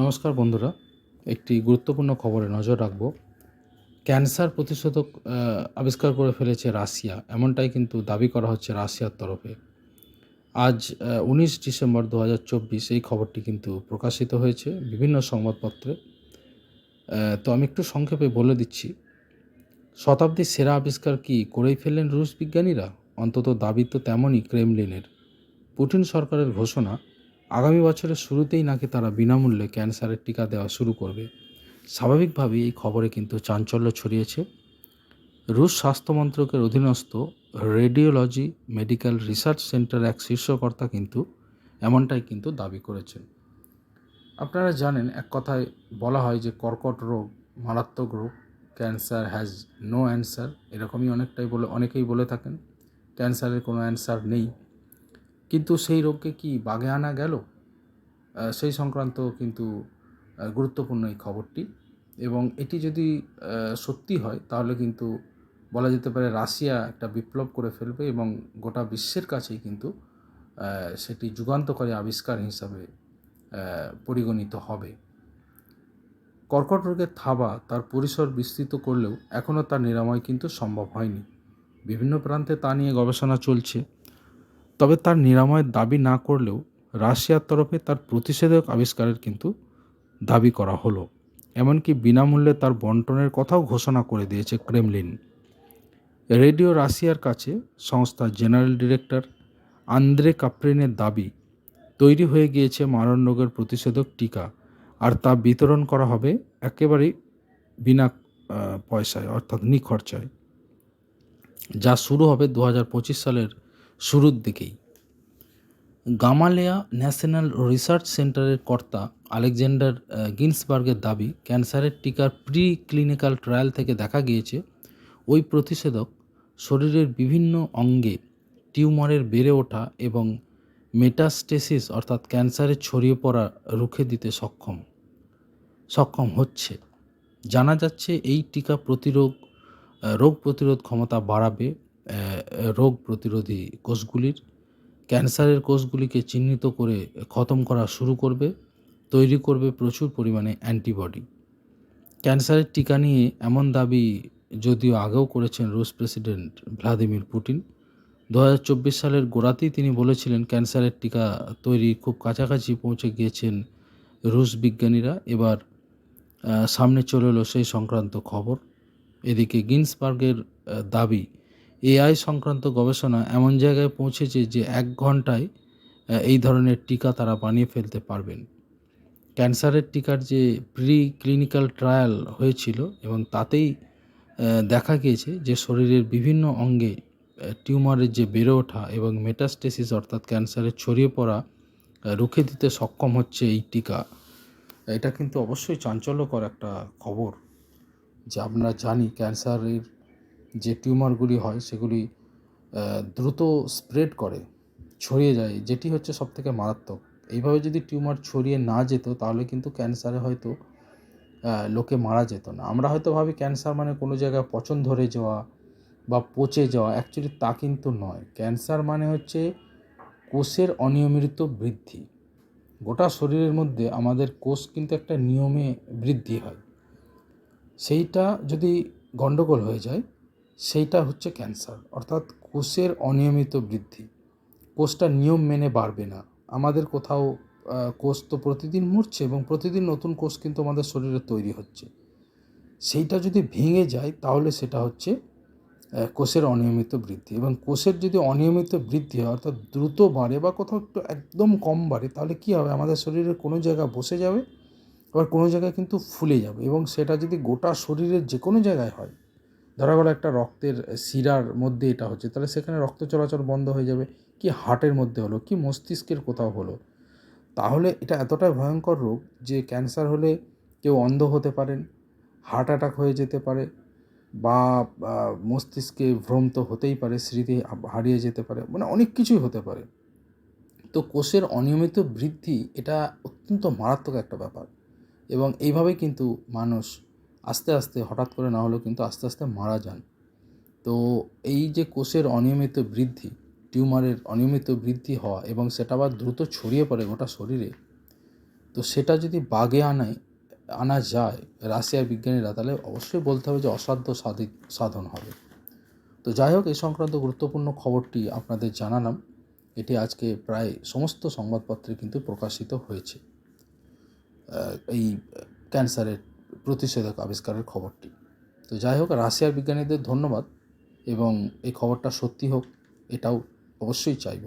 নমস্কার বন্ধুরা, একটি গুরুত্বপূর্ণ খবরে নজর রাখব। ক্যান্সার প্রতিষেধক আবিষ্কার করে ফেলেছে রাশিয়া, এমনটাই কিন্তু দাবি করা হচ্ছে রাশিয়ার তরফে। আজ উনিশ ডিসেম্বর দু হাজার চব্বিশ এই খবরটি কিন্তু প্রকাশিত হয়েছে বিভিন্ন সংবাদপত্রে। তো আমি একটু সংক্ষেপে বলে দিচ্ছি, শতাব্দীর সেরা আবিষ্কার কি করেই ফেললেন রুশ বিজ্ঞানীরা? অন্তত দাবি তো তেমনই ক্রেমলিনের। পুটিন সরকারের ঘোষণা আগামী বছরের শুরুতেই নাকি তারা বিনামূল্যে ক্যান্সারের টিকা দেওয়া শুরু করবে। স্বাভাবিকভাবেই এই খবরে কিন্তু চাঞ্চল্য ছড়িয়েছে। রুশ স্বাস্থ্য মন্ত্রকের অধীনস্থ রেডিওলজি মেডিকেল রিসার্চ সেন্টার এক শীর্ষকর্তা কিন্তু এমনটাই কিন্তু দাবি করেছেন। আপনারা জানেন, এক কথায় বলা হয় যে কর্কট রোগ, মারাত্মক রোগ, ক্যান্সার হ্যাজ নো অ্যান্সার এরকমই অনেকটাই বলে, অনেকেই বলে থাকেন। ক্যান্সারের কোনো অ্যান্সার নেই। কিন্তু সেই রোগকে কি বাগে আনা গেল? সেই সংক্রান্ত কিন্তু গুরুত্বপূর্ণ এই খবরটি। এবং এটি যদি সত্যি হয়, তাহলে কিন্তু বলা যেতে পারে রাশিয়া একটা বিপ্লব করে ফেলবে এবং গোটা বিশ্বের কাছেই কিন্তু সেটি যুগান্তকারী আবিষ্কার হিসাবে পরিগণিত হবে। কর্কট রোগের থাবা তার পরিসর বিস্তৃত করলেও এখনও তার নিরাময় কিন্তু সম্ভব হয়নি। বিভিন্ন প্রান্তে তা নিয়ে গবেষণা চলছে। তবে তার নিরাময়ের দাবি না করলেও রাশিয়ার তরফে তার প্রতিষেধক আবিষ্কারের কিন্তু দাবি করা হলো। এমনকি বিনামূল্যে তার বন্টনের কথাও ঘোষণা করে দিয়েছে ক্রেমলিন। রেডিও রাশিয়ার কাছে সংস্থার জেনারেল ডিরেক্টর আন্দ্রে কাপ্রিনের দাবি, তৈরি হয়ে গিয়েছে মারণ রোগের প্রতিষেধক টিকা, আর তা বিতরণ করা হবে একেবারেই বিনা পয়সায়, অর্থাৎ নিখরচায়। যা শুরু হবে দু হাজার পঁচিশ সালের শুরুর দিকেই। গামালেয়া ন্যাশনাল রিসার্চ সেন্টারের কর্তা আলেকজান্ডার গিন্সবার্গের দাবি, ক্যান্সারের টিকার প্রি ক্লিনিক্যাল ট্রায়াল থেকে দেখা গিয়েছে, ওই প্রতিষেধক শরীরের বিভিন্ন অঙ্গে টিউমারের বেড়ে ওঠা এবং মেটাস্টেসিস, অর্থাৎ ক্যান্সারের ছড়িয়ে পড়া রুখে দিতে সক্ষম সক্ষম হচ্ছে। জানা যাচ্ছে, এই টিকা প্রতিরোধ রোগ প্রতিরোধ ক্ষমতা বাড়াবে রোগ প্রতিরোধী কোষগুলির, ক্যান্সারের কোষগুলিকে চিহ্নিত করে খতম করা শুরু করবে, তৈরি করবে প্রচুর পরিমাণে অ্যান্টিবডি। ক্যান্সারের টিকা নিয়ে এমন দাবি যদিও আগেও করেছেন রুশ প্রেসিডেন্ট ভ্লাদিমির পুটিন দু হাজার চব্বিশ সালের গোড়াতেই তিনি বলেছিলেন, ক্যান্সারের টিকা তৈরি খুব কাছাকাছি পৌঁছে গিয়েছেন রুশ বিজ্ঞানীরা। এবার সামনে চলে এলো সেই সংক্রান্ত খবর। এদিকে গিন্সবার্গের দাবি এআই সংক্রান্ত গবেষণা এমন জায়গায় পৌঁছেছে যে এক ঘন্টায় এই ধরনের টিকা তারা বানিয়ে ফেলতে পারবেন। ক্যান্সারের টিকার যে প্রি ক্লিনিক্যাল ট্রায়াল হয়েছিল এবং তাতেই দেখা গিয়েছে যে শরীরের বিভিন্ন অঙ্গে টিউমারের যে বেড়ে ওঠা এবং মেটাস্টেসিস অর্থাৎ ক্যান্সারের ছড়িয়ে পড়া রুখে দিতে সক্ষম হচ্ছে এই টিকা। এটা কিন্তু অবশ্যই চাঞ্চল্যকর একটা খবর, যে আমরা জানি ক্যান্সারের যে টিউমারগুলি হয় সেগুলি দ্রুত স্প্রেড করে, ছড়িয়ে যায়, যেটি হচ্ছে সবথেকে মারাত্মক। এইভাবে যদি টিউমার ছড়িয়ে না যেত, তাহলে কিন্তু ক্যান্সারে হয়তো লোকে মারা যেত না। আমরা হয়তো ভাবি ক্যান্সার মানে কোনো জায়গায় পচন ধরে যাওয়া বা পচে যাওয়া, অ্যাকচুয়ালি তা কিন্তু নয়। ক্যান্সার মানে হচ্ছে কোষের অনিয়মিত বৃদ্ধি। গোটা শরীরের মধ্যে আমাদের কোষ কিন্তু একটা নিয়মে বৃদ্ধি হয়। সেইটা যদি গণ্ডগোল হয়ে যায় সেইটা হচ্ছে ক্যান্সার, অর্থাৎ কোষের অনিয়মিত বৃদ্ধি। কোষটা নিয়ম মেনে বাড়বে না। আমাদের কোথাও কোষ তো প্রতিদিন মরছে এবং প্রতিদিন নতুন কোষ কিন্তু আমাদের শরীরে তৈরি হচ্ছে। সেইটা যদি ভেঙে যায়, তাহলে সেটা হচ্ছে কোষের অনিয়মিত বৃদ্ধি এবং কোষের যদি অনিয়মিত বৃদ্ধি হয়, অর্থাৎ দ্রুত বাড়ে বা কোথাও একটু একদম কম বাড়ে, তাহলে কী হবে? আমাদের শরীরে কোনো জায়গা বসে যাবে, আবার কোনো জায়গায় কিন্তু ফুলে যাবে এবং সেটা যদি গোটা শরীরের যে কোনো জায়গায় হয় ধরা গেলো একটা রক্তের শিরার মধ্যে এটা হচ্ছে, তাহলে সেখানে রক্ত চলাচল বন্ধ হয়ে যাবে। কি হার্টের মধ্যে হলো, কি মস্তিষ্কের কোথাও হলো। তাহলে এটা এতটাই ভয়ঙ্কর রোগ যে ক্যান্সার হলে কেউ অন্ধ হতে পারেন, হার্ট অ্যাটাক হয়ে যেতে পারে বা মস্তিষ্কে ভ্রম তো হতেই পারে, স্মৃতি হারিয়ে যেতে পারে মানে অনেক কিছুই হতে পারে। তো কোষের অনিয়মিত বৃদ্ধি এটা অত্যন্ত মারাত্মক একটা ব্যাপার এবং এইভাবেই কিন্তু মানুষ আস্তে আস্তে, হঠাৎ করে না হলেও কিন্তু আস্তে আস্তে মারা যান। তো এই যে কোষের অনিয়মিত বৃদ্ধি, টিউমারের অনিয়মিত বৃদ্ধি হওয়া এবং সেটা আবার দ্রুত ছড়িয়ে পড়ে গোটা শরীরে, তো সেটা যদি বাগে আনায়, আনা যায় রাশিয়ার বিজ্ঞানীরা, তাহলে অবশ্যই বলতে হবে যে অসাধ্য সাধন হবে। তো যাই হোক এই সংক্রান্ত গুরুত্বপূর্ণ খবরটি আপনাদের জানালাম। এটি আজকে প্রায় সমস্ত সংবাদপত্রে কিন্তু প্রকাশিত হয়েছে। এই ক্যান্সারের প্রতিষেধক আবিষ্কারের খবরটি। তো যাই হোক, রাশিয়ার বিজ্ঞানীদের ধন্যবাদ এবং এই খবরটা সত্যি হোক, এটাও অবশ্যই চাইব।